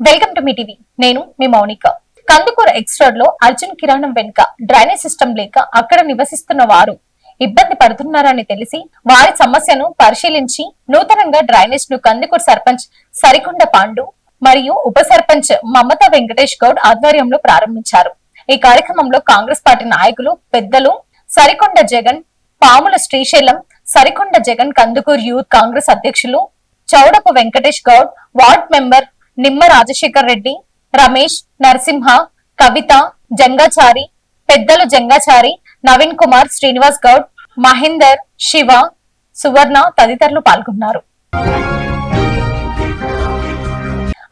Welcome to మీ TV. నేను మీ మౌనిక. కందుకూరు ఎక్స్ రోడ్లో అర్జున్ కిరాణం వెనుక డ్రైనేజ్ సిస్టమ్ లేక అక్కడ నివసిస్తున్న వారు ఇబ్బంది పడుతున్నారని తెలిసి వారి సమస్యను పరిశీలించి నూతనంగా డ్రైనేజ్ను కందుకూరు సర్పంచ్ సరికొండ పాండు మరియు ఉప సర్పంచ్ మమతా వెంకటేష్ గౌడ్ ఆధ్వర్యంలో ప్రారంభించారు. ఈ కార్యక్రమంలో కాంగ్రెస్ పార్టీ నాయకులు పెద్దలు సరికొండ జగన్ పాముల శ్రీశైలం సరికొండ జగన్ కందుకూరు యూత్ కాంగ్రెస్ అధ్యక్షులు చౌడపు వెంకటేష్ గౌడ్ వార్డ్ మెంబర్ నిమ్మ రాజశేఖర్ రెడ్డి రమేష్ నరసింహ కవిత జంగాచారి పెద్దలు జంగాచారి నవీన్ కుమార్ శ్రీనివాస్ గౌడ్ మహేందర్ శివ సువర్ణ తదితరులు పాల్గొన్నారు.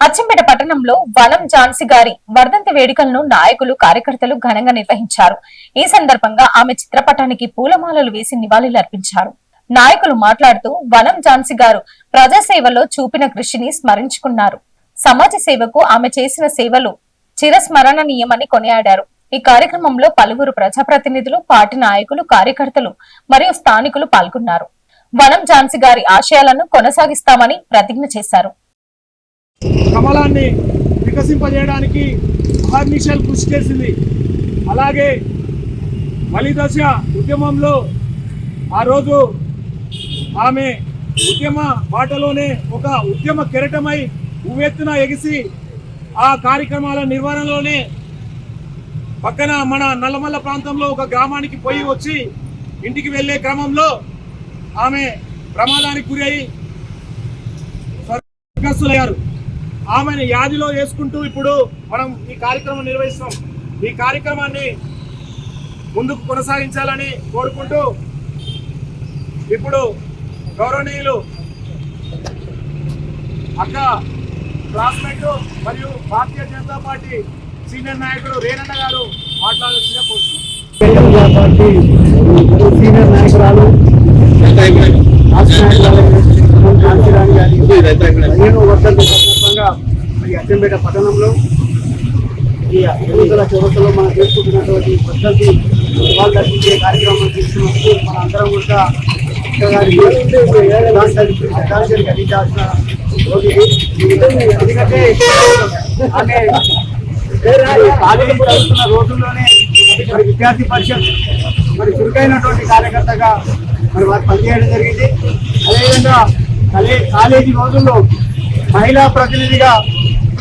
అచ్చంపేట పట్టణంలో వనం ఝాన్సీ గారి వర్ధంతి వేడుకలను నాయకులు కార్యకర్తలు ఘనంగా నిర్వహించారు. ఈ సందర్భంగా ఆమె చిత్రపటానికి పూలమాలలు వేసి నివాళులర్పించారు. నాయకులు మాట్లాడుతూ వనం ఝాన్సీ గారు ప్రజాసేవలో చూపిన కృషిని స్మరించుకున్నారు. సమాజ సేవకు ఆమె చేసిన సేవలు చిరస్మరణనీయమని కొనియాడారు. ఈ కార్యక్రమంలో పలువురు ప్రజాప్రతినిధులు పార్టీ నాయకులు కార్యకర్తలు మరియు స్థానికులు పాల్గొన్నారు. వనం ఝాన్సీ గారి ఆశయాలను కొనసాగిస్తామని ప్రతిజ్ఞ చేశారు. కమలాన్ని వికసింపజేయడానికి అహర్నిశలు కృషి చేసింది. అలాగే మలిదశ ఉద్యమంలో ఆ రోజు ఆమె ఉద్యమ బాటలోనే ఒక ఉద్యమ కెరటమై ఉవ్వెత్తున ఎగిసి ఆ కార్యక్రమాల నిర్వహణలోనే పక్కన మన నల్లమల్ల ప్రాంతంలో ఒక గ్రామానికి పోయి వచ్చి ఇంటికి వెళ్ళే క్రమంలో ఆమె ప్రమాదానికి గురి అయి స్వర్గస్థులయ్యారు ఆమెను యాదిలో వేసుకుంటూ ఇప్పుడు మనం ఈ కార్యక్రమం నిర్వహిస్తున్నాం. ఈ కార్యక్రమాన్ని ముందుకు కొనసాగించాలని కోరుకుంటూ ఇప్పుడు గౌరవనీయులు అక్క క్లాస్మేట్ మరియు భారతీయ జనతా పార్టీ సీనియర్ నాయకుడు రేణన్న గారు మాట్లాడాల్సిన కోరుతున్నాం పార్టీ సీనియర్ నాయకురాలు రాష్ట్ర నాయకురాలు కాంతిరాణి గారి పదిహేను వర్షాల సందర్భంగా మరి అచ్చంపేట పట్టణంలో ఈ ఎన్నికల చౌరతలో మనం చేసుకుంటున్నటువంటి పద్ధతి వాళ్ళు దర్శించే కార్యక్రమం తీసుకున్నప్పుడు మన అందరం కూడా ఇక్కడ గారికి శ్రద్ధాంజలి అందించాల్సిన ఎందుకంటే ఆమె మరి కాలేజీ చదువుతున్న రోజుల్లోనే మరి విద్యార్థి పరిషత్ మరి చురుకైనటువంటి కార్యకర్తగా మరి వారు పనిచేయడం జరిగింది అదేవిధంగా కాలే కాలేజీ రోజుల్లో మహిళా ప్రతినిధిగా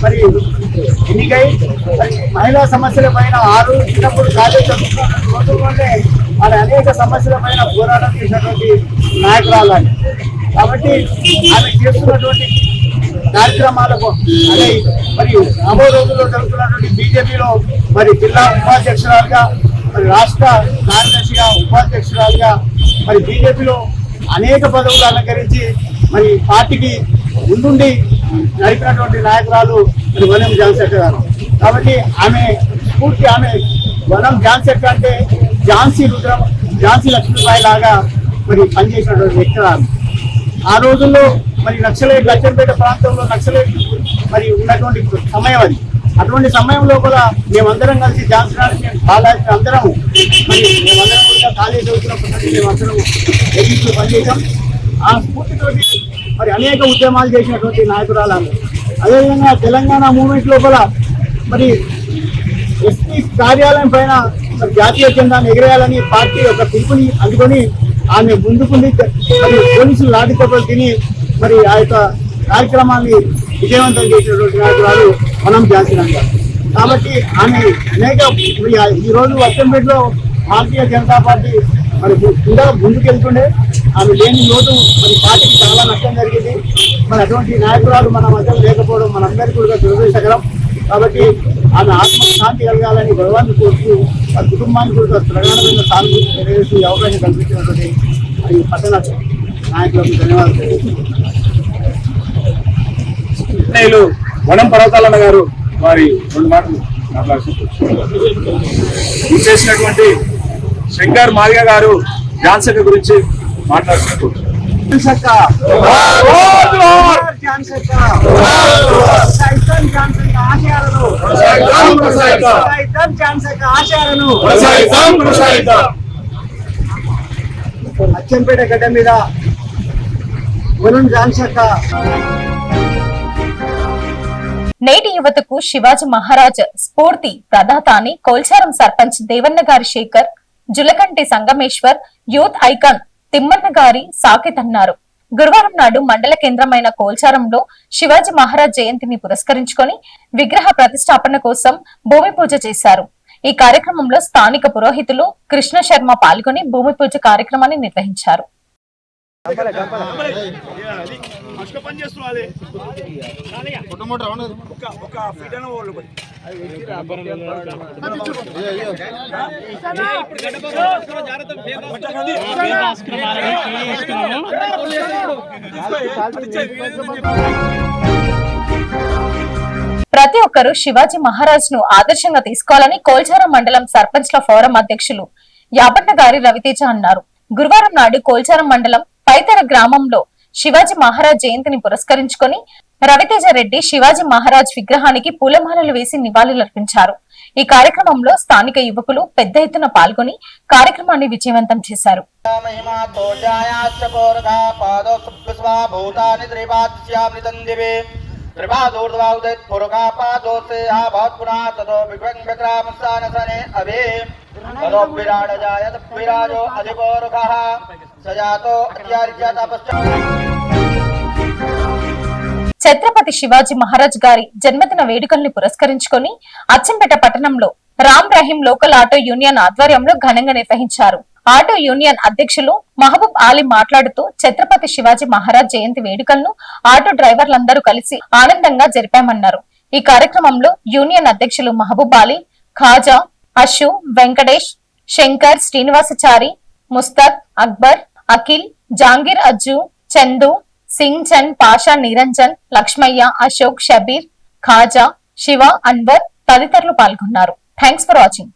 మరి ఎన్నికై మరి మహిళా సమస్యల పైన ఆరు చిన్నప్పుడు కాలేజీ చదువుతున్న రోజుల్లోనే మరి అనేక సమస్యల పైన పోరాటం చేసినటువంటి నాయకురాలని కాబట్టి ఆమె చేస్తున్నటువంటి కార్యక్రమాలకు అదే మరి రాబో రోజుల్లో జరుగుతున్నటువంటి బీజేపీలో మరి జిల్లా ఉపాధ్యక్షురాలుగా మరి రాష్ట్ర కార్యదర్శిగా ఉపాధ్యక్షురాలుగా మరి బీజేపీలో అనేక పదవులు అలంకరించి మరి పార్టీకి ముందుండి నడిపినటువంటి నాయకురాలు మరి వనం జాన్సెట్ గారు. కాబట్టి ఆమె పూర్తి ఆమె వనం జాన్సెట్ అంటే ఝాన్సీ రుద్రం ఝాన్సీ లక్ష్మీబాయి లాగా మరి పనిచేసినటువంటి వ్యక్తి ఆ రోజుల్లో మరి నక్సలైట్ లక్ష్మీపేట ప్రాంతంలో నక్సలైట్ మరి ఉన్నటువంటి సమయం అది. అటువంటి సమయంలో కూడా మేమందరం కలిసి ఝాన్సీ మేము బాలాజీ అందరం మరి మేమందరం కూడా కాలేజీ చదువుతున్నప్పటి మేమందరం ఎగ్జిట్లు పనిచేసాం ఆ స్ఫూర్తితోటి మరి అనేక ఉద్యమాలు చేసినటువంటి నాయకురాలు అదేవిధంగా తెలంగాణ మూవ్మెంట్ లోపల మరి ఎస్పీ కార్యాలయం పైన జాతీయ జెండాను ఎగిరేయాలని పార్టీ ఒక పిలుపుని అందుకొని ఆమె ముందుకుండి మరి పోలీసులు లాఠీ దెబ్బలు తిని మరి ఆ యొక్క కార్యక్రమాన్ని విజయవంతం చేసినటువంటి నాయకురాలు మనం జాన్సన్ కాబట్టి ఆమె అనేక ఈరోజు ఆ- ఈ రోజు భారతీయ జనతా పార్టీ మరి ఇంకా ముందుకెళ్తుండే. ఆమె లేని లోటు మరి పార్టీకి చాలా నష్టం జరిగింది. మరి అటువంటి నాయకురాలు మన మధ్యలో లేకపోవడం మనందరికీ కూడా దురదృష్టకరం. కాబట్టి ఆమె ఆత్మశాంతి కలగాలని భగవాన్ని కోరుతూ ఆ కుటుంబానికి కూడా ప్రగాఢమైన సానుభూతి తెలియజేసి అవకాశం కల్పించినటువంటి ఈ పట్టణ నాయకులకు ధన్యవాదాలు వనం పర్వతాలన్న గారు వారి రెండు మాటలు మాట్లాడుతున్నారు చేసినటువంటి శంకర్ మాదిగ గారు జాన్సన్ గురించి మాట్లాడుతున్నారు అచ్చంపేట గడ్డ మీద వరుణ్ జాన్సక్క నేటి యువతకు శివాజీ మహారాజ్ స్ఫూర్తి ప్రదాత అని కోల్చారం సర్పంచ్ దేవన్న గారి శేఖర్ జులకంటి సంగమేశ్వర్ యూత్ ఐకాన్ తిమ్మన్న గారి సాకిత్ అన్నారు. గురువారం నాడు మండల కేంద్రమైన కోల్చారంలో శివాజీ మహారాజ్ జయంతిని పురస్కరించుకొని విగ్రహ ప్రతిష్టాపన కోసం భూమి పూజ చేశారు. ఈ కార్యక్రమంలో స్థానిక పురోహితులు కృష్ణ శర్మ పాల్గొని భూమి పూజ కార్యక్రమాన్ని నిర్వహించారు. ఒక ప్రతి ఒక్కరూ శివాజీ మహారాజ్ను ఆదర్శంగా తీసుకోవాలని కోల్చారం మండలం సర్పంచ్ల ఫోరం అధ్యక్షులు యాపన్న గారి రవితేజ అన్నారు. గురువారం నాడు కోల్చారం మండలం పైతర గ్రామంలో శివాజీ మహారాజ్ జయంతిని పురస్కరించుకొని రవితేజ రెడ్డి శివాజీ మహారాజ్ విగ్రహానికి పూలమాలలు వేసి నివాళులర్పించారు. ఈ కార్యక్రమంలో స్థానిక యువకులు పెద్ద ఎత్తున పాల్గొని కార్యక్రమాన్ని విజయవంతం చేశారు. సజాతో ఛత్రపతి శివాజీ మహారాజ్ గారి జన్మదిన వేడుకల్ని పురస్కరించుకొని అచ్చంపేట పట్టణంలో Ram Rahim local auto union ఆధ్వర్యంలో ఘనంగా నిర్వహించారు. ఆటో యూనియన్ అధ్యక్షులు మహబూబ్ ఆలీ మాట్లాడుతూ ఛత్రపతి శివాజీ మహారాజ్ జయంతి వేడుకలను ఆటో డ్రైవర్లందరూ కలిసి ఆనందంగా జరిపామన్నారు. ఈ కార్యక్రమంలో యూనియన్ అధ్యక్షులు మహబూబ్ ఆలీ ఖాజా అషు వెంకటేష్ శంకర్ శ్రీనివాసచారి ముస్తక్ అక్బర్ అఖిల్ జాంగీర్ అజ్జు చందు సింగ్ చంద్ పాషా నిరంజన్ లక్ష్మయ్య అశోక్ షబీర్ ఖాజా శివ అన్వర్ తదితరులు పాల్గొన్నారు. Thanks for watching